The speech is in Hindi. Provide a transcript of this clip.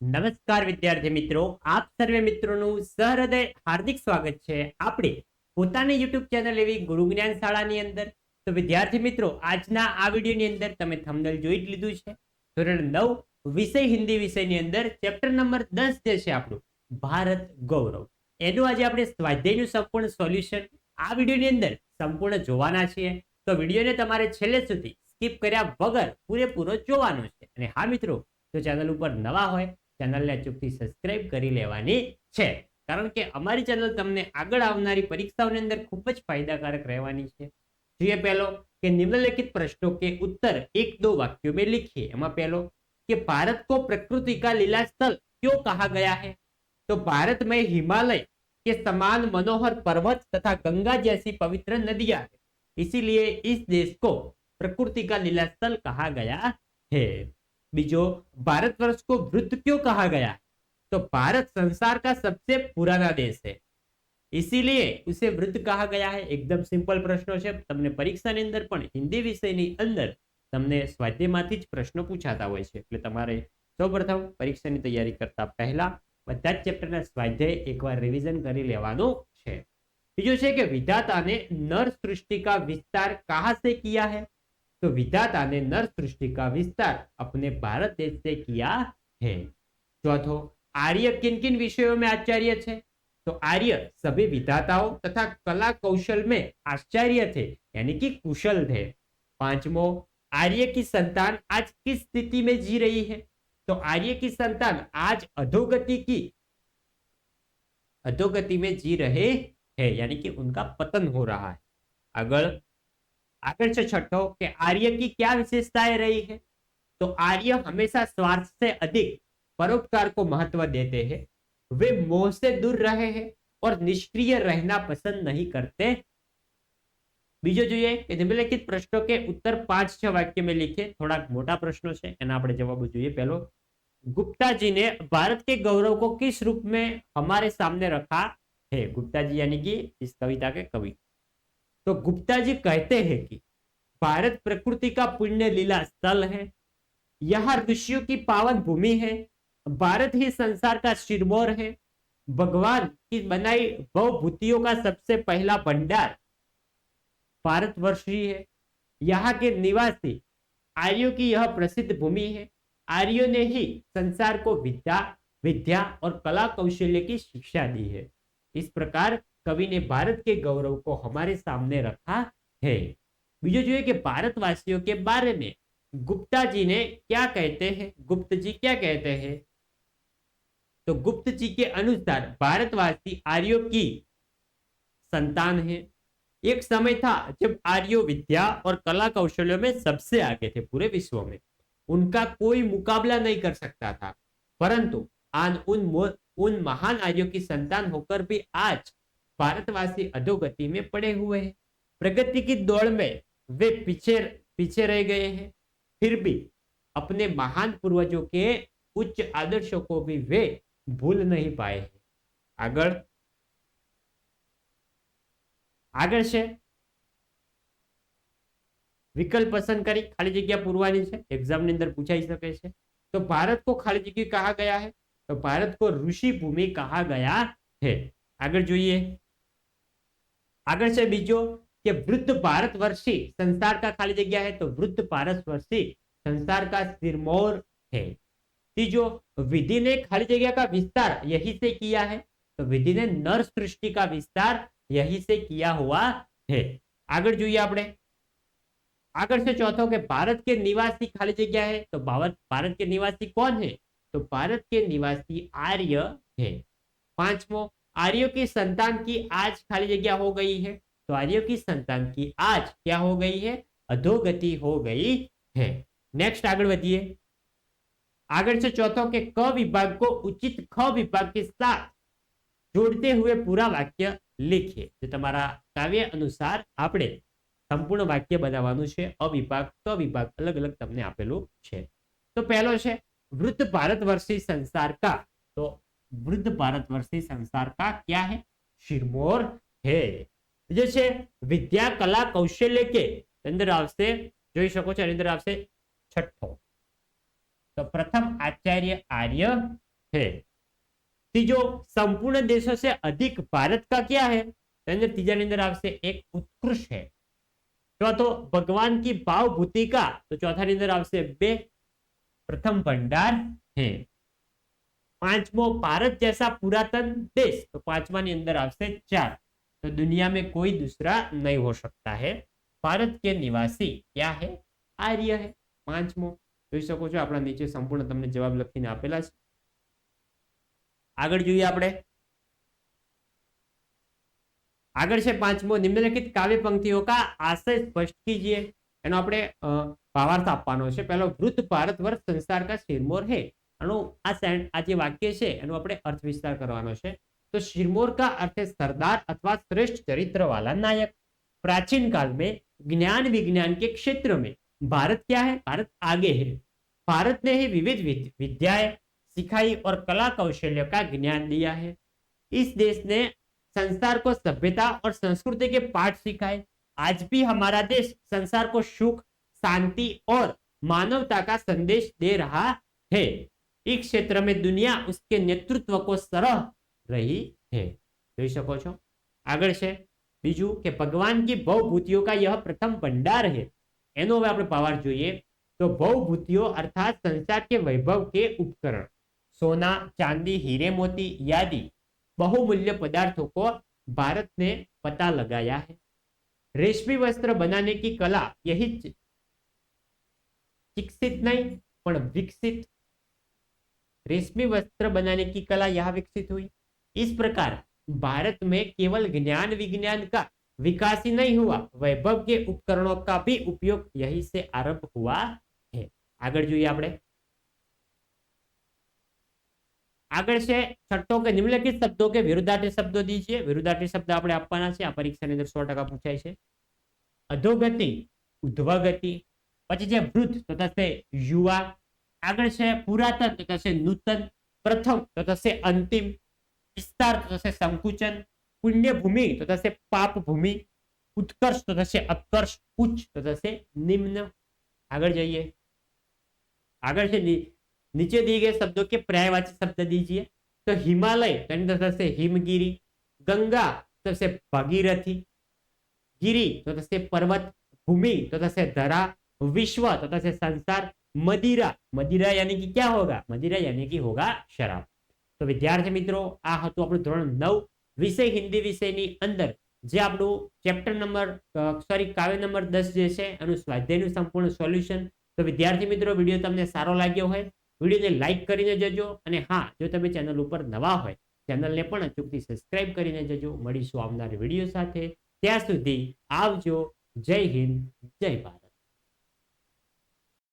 નમસ્કાર વિદ્યાર્થી મિત્રો, આપ સર્વે મિત્રોનું સહૃદય હાર્દિક સ્વાગત છે. આપણી પોતાની યુટ્યુબ ચેનલ એવી ગુરુ જ્ઞાન શાળાની અંદર. તો વિદ્યાર્થી મિત્રો, આજના આ વિડીયોની અંદર તમે થંબનેલ જોઈ જ લીધું છે. ધોરણ નવ, વિષય હિન્દી વિષયની અંદર ચેપ્ટર નંબર દસ જે છે આપણું, ભારત ગૌરવ. એનું આજે આપણે સ્વાધ્યાયનું સંપૂર્ણ સોલ્યુશન આ વિડીયોની અંદર સંપૂર્ણ જોવાના છીએ. તો વિડીયોને તમારે છેલ્લે સુધી સ્કીપ કર્યા વગર પૂરેપૂરો જોવાનો છે. અને હા મિત્રો, જો ચેનલ ઉપર નવા હોય ચેનલને અચૂકથી સબસ્ક્રાઇબ કરી લેવાની છે કારણ કે અમારી ચેનલ તમને આગળ આવનારી પરીક્ષાઓની અંદર ખૂબ જ ફાયદાકારક રહેવાની છે જોઈએ પહેલો કે निम्नलिखित प्रश्नों के उत्तर एक दो वाक्यों में लिखिए એમાં પહેલો कि भारत को प्रकृति का लीला स्थल क्यों कहा गया है तो भारत में हिमालय के समान मनोहर पर्वत तथा गंगा जैसी पवित्र नदियां है इसीलिए इस देश को प्रकृति का लीला स्थल कहा गया है बीजो भारतवर्ष को वृद्ध क्यों कहा गया है तो भारत संसार का सबसे पुराना देश है इसीलिए उसे वृद्ध कहा गया है एकदम સિમ્પલ પ્રશ્નો છે તમને પરીક્ષાની અંદર પણ હિન્દી વિષયની અંદર તમને સ્વાધ્યાયમાંથી જ પ્રશ્નો પૂછાતા હોય છે એટલે તમારે સૌપ્રથમ પરીક્ષાની તૈયારી કરતા પહેલા બધા જ ચેપ્ટરના સ્વાધ્યાય એકવાર રિવિઝન કરી લેવાનું છે બીજું છે કે વિધાતાને નર सृष्टि का विस्तार कहाँ से किया है तो विधाता ने नर सृष्टि का विस्तार अपने भारत देश से किया है। चौथो, आर्य किन किन विषयों में आचार्य थे तो आर्य सभी विधाताओं तथा कला कौशल में आश्चर्य थे, यानी कि कुशल थे। पांचवो आर्य की संतान आज किस स्थिति में जी रही है? तो आर्य की संतान आज अधोगति की, अधोगति में जी रहे हैं, यानी कि उनका पतन हो रहा है। अगर आगे से छठो कि आर्य की क्या विशेषताएं रही है तो आर्य हमेशा स्वार्थ से अधिक परोपकार को महत्व देते हैं वे मोह से दूर रहे हैं और निष्क्रिय रहना पसंद नहीं करते બીજો જોઈએ કે નિમ્નલિખિત પ્રશ્નો કે उत्तर पांच छह वाक्य में लिखे થોડાક મોટા પ્રશ્નો છે એના આપણે જવાબો જોઈએ પહેલો गुप्ता जी ने भारत के गौरव को किस रूप में हमारे सामने रखा है गुप्ता जी यानी कि इस कविता के कवि तो गुप्ता जी कहते हैं कि भारत प्रकृति का पुण्य लीला स्थल है, यह ऋषियों की पावन भूमि है, भारत ही संसार का शिरमोर है, भगवान की बनाई भवभूतियों का सबसे पहला भंडार भारतवर्षी है। यहाँ के निवासी आर्यों की यह प्रसिद्ध भूमि है। आर्यों ने ही संसार को विद्या विद्या और कला कौशल्य की शिक्षा दी है। इस प्रकार कवि ने भारत के गौरव को हमारे सामने रखा है। बीजो जो है कि भारतवासियों के बारे में गुप्ता जी ने क्या कहते हैं? गुप्त जी क्या कहते हैं? तो गुप्त जी के अनुसार भारतवासी आर्यों की संतान है। एक समय था जब आर्यो विद्या और कला कौशल्यों में सबसे आगे थे पूरे विश्व में। उनका कोई मुकाबला नहीं कर सकता था। परंतु आज उन उन महान आर्यों की संतान होकर भी आज भारतवासी अधोगति में पड़े हुए हैं प्रगति की दौड़ में वे पीछे पीछे रह गए हैं फिर भी अपने महान पूर्वजों के उच्च आदर्शों को भी वे भूल नहीं पाए हैं આગળ આગળ છે વિકલ્પ પસંદ કરી ખાલી જગ્યા પૂરવાની છે એક્ઝામની અંદર પૂછાઈ શકે છે તો ભારત को ખાલી જગ્યા कहा गया है तो भारत को ऋषि भूमि कहा गया है આગળ જોઈએ આગળ છે બીજો कि वृद्ध भारतवर्षी संसार का खाली जगह है तो वृद्ध भारतवर्षी संसार का सिरमौर है तीजो विधि ने खाली जगह का विस्तार यही से किया है तो विधि ने नर सृष्टि का विस्तार यही से किया हुआ है આગળ જોઈએ આપણે આગળ છે ચોથો કે ભારત के निवासी खाली जगह है तो भारत भारत के निवासी कौन है तो भारत के निवासी आर्य है पांचवो आर्यों की संतान की आज खाली जगह हो गई है। तो आर्यों की संतान की आज क्या हो गई है? अधोगति हो गई है। नेक्स्ट आगे बढ़िए आगे से चौथों के क विभाग को उचित ख विभाग के साथ जोड़ते हुए पूरा वाक्य लिखिए। जो तुम्हारा काव्य अनुसार आप संपूर्ण वाक्य बनावा अविभाग क विभाग अलग अलग तमने आपेलू तो पहले वृद्ध भारतवर्षी संसार का तो वृद्ध भारतवर्षीय संसार का क्या है? शिरमोर है। तो जैसे विद्या, कला, कौशल्य के इंद्रराव से, जो सको इंद्रराव से छठो तो प्रथम आचार्य आर्य है। तीजो संपूर्ण देशों से अधिक भारत का क्या है? इंद्र तीजा इंद्र आपसे एक उत्कृष्ट है। चौथो भगवान की भावभूति का तो चौथा इंद्र आपसे बे प्रथम भंडार है। पांचमो भारत जैसा पुरातन देश तो पांचवा ની અંદર આવશે ચાર तो दुनिया में कोई दूसरा नहीं हो सकता है भारत के निवासी क्या है आर्य है પાંચમો જોઈ શકો છો આપણા નીચે સંપૂર્ણ તમને જવાબ લખીને આપેલા છે આગળ જોઈએ આપણે આગળ છે પાંચમો નિમ્નલિખિત કાવ્ય પંક્તિઓ કા આશય સ્પષ્ટ કીજીએ એનો આપણે અ, ભાવાર્થ આપવાનો છે પહેલો વૃદ્ધ ભારત વર્ષ સંસાર કા શિરમોર હે આનું આ સેન્ટ આ જે વાક્ય છે એનો આપણે અર્થ વિસ્તાર કરવાનો છે तो शिरमोर का अर्थ है सरदार अथवा श्रेष्ठ चरित्र वाला नायक प्राचीन काल में ज्ञान विज्ञान के क्षेत्र में भारत क्या है भारत आगे है भारत ने ही विविध विद- विद्याएं सिखाई और कला कौशल्य का ज्ञान दिया है इस देश ने संसार को सभ्यता और संस्कृति के पाठ सिखाए आज भी हमारा देश संसार को सुख शांति और मानवता का संदेश दे रहा है इस क्षेत्र में दुनिया उसके नेतृत्व को सरह રહી है જોઈ શકો છો આગળ છે બીજું કે ભગવાન की ભવભૂતિઓ का यह प्रथम भंडार है એનો હવે આપણે પાવર જોઈએ તો ભવભૂતિઓ અર્થાત સંસાર के वैभव के उपकरण सोना चांदी हीरे मोती यादि बहुमूल्य पदार्थों को भारत ने पता लगाया है रेशमी वस्त्र बनाने की कला यही च- विकसित नहीं पर विकसित रेशमी वस्त्र बनाने की कला यहाँ विकसित हुई इस प्रकार भारत में केवल ज्ञान विज्ञान का विकास ही नहीं हुआ वैभव के उपकरणों का भी उपयोग यही से आरंभ हुआ है આગળ જોઈએ આપણે આગળ છે છઠ્ઠો કે નિમ્નલિખિત શબ્દો કે વિરુદ્ધાર્થી શબ્દો દીજીએ વિરુદ્ધાર્થી શબ્દ આપણે આપવાના છે આ પરીક્ષાની અંદર સો ટકા પૂછાય છે અધોગતિ ઉધ્વગતિ પછી જે વૃદ્ધ તો થશે યુવા આગળ છે પુરાતન તો થશે નૂતન પ્રથમ તો થશે અંતિમ વિસ્તાર તો થશે સંકુચન પુણ્ય ભૂમિ તો થશે પાપ ભૂમિ ઉત્કર્ષ તો થશે અત્કર્ષ ઉચ્ચ તો થશે નિમ્ન આગળ જઈએ આગળ છે ની- નીચે दिए गए शब्दों के पर्यायवाची शब्द दीजिए तो हिमालय तो એની અંદર થશે હિમગીરી ગંગા તો થશે ભાગીરથી गिरी तो થશે પર્વત भूमि तो થશે ધરા विश्व तो થશે संसार मदिरा मदिरा यानी कि क्या होगा मदिरा यानी कि होगा शराब તો વિદ્યાર્થી મિત્રો આ હતું આપણું ધોરણ નવ વિષય હિન્દી વિષયની અંદર જે આપણું ચેપ્ટર નંબર સોરી કાવ્ય નંબર દસ જે છે એનું સ્વાધ્યાયનું સંપૂર્ણ સોલ્યુશન તો વિદ્યાર્થી મિત્રો વિડીયો તમને સારો લાગ્યો હોય વિડીયોને લાઈક કરીને જજો અને હા જો તમે ચેનલ ઉપર નવા હોય ચેનલને પણ અચૂકથી સબસ્ક્રાઇબ કરીને જજો મળીશું આવનાર વિડીયો સાથે ત્યાં સુધી આવજો જય હિન્દ જય ભારત